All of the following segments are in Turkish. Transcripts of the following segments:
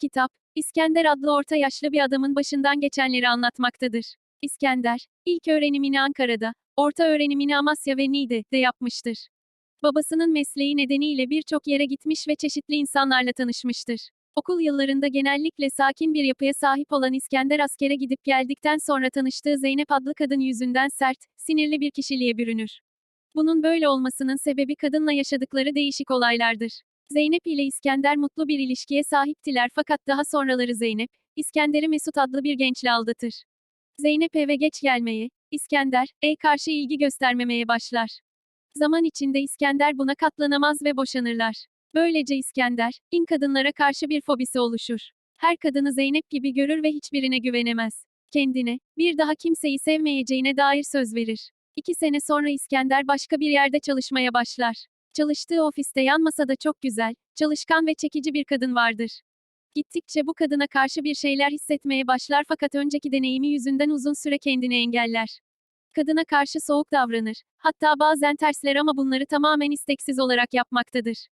Kitap, İskender adlı orta yaşlı bir adamın başından geçenleri anlatmaktadır. İskender, ilk öğrenimini Ankara'da, orta öğrenimini Amasya ve Niğde'de yapmıştır. Babasının mesleği nedeniyle birçok yere gitmiş ve çeşitli insanlarla tanışmıştır. Okul yıllarında genellikle sakin bir yapıya sahip olan İskender askere gidip geldikten sonra tanıştığı Zeynep adlı kadın yüzünden sert, sinirli bir kişiliğe bürünür. Bunun böyle olmasının sebebi kadınla yaşadıkları değişik olaylardır. Zeynep ile İskender mutlu bir ilişkiye sahiptiler fakat daha sonraları Zeynep, İskender'i Mesut adlı bir gençle aldatır. Zeynep eve geç gelmeye, İskender, e karşı ilgi göstermemeye başlar. Zaman içinde İskender buna katlanamaz ve boşanırlar. Böylece İskender, in kadınlara karşı bir fobisi oluşur. Her kadını Zeynep gibi görür ve hiçbirine güvenemez. Kendine, bir daha kimseyi sevmeyeceğine dair söz verir. İki sene sonra İskender başka bir yerde çalışmaya başlar. Çalıştığı ofiste yan masada çok güzel, çalışkan ve çekici bir kadın vardır. Gittikçe bu kadına karşı bir şeyler hissetmeye başlar fakat önceki deneyimi yüzünden uzun süre kendini engeller. Kadına karşı soğuk davranır. Hatta bazen tersler ama bunları tamamen isteksiz olarak yapmaktadır.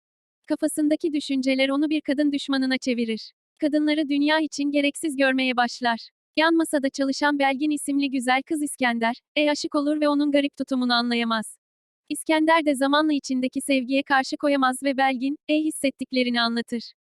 Kafasındaki düşünceler onu bir kadın düşmanına çevirir. Kadınları dünya için gereksiz görmeye başlar. Yan masada çalışan Belgin isimli güzel kız İskender, e aşık olur ve onun garip tutumunu anlayamaz. İskender de zamanla içindeki sevgiye karşı koyamaz ve Belgin, e hissettiklerini anlatır.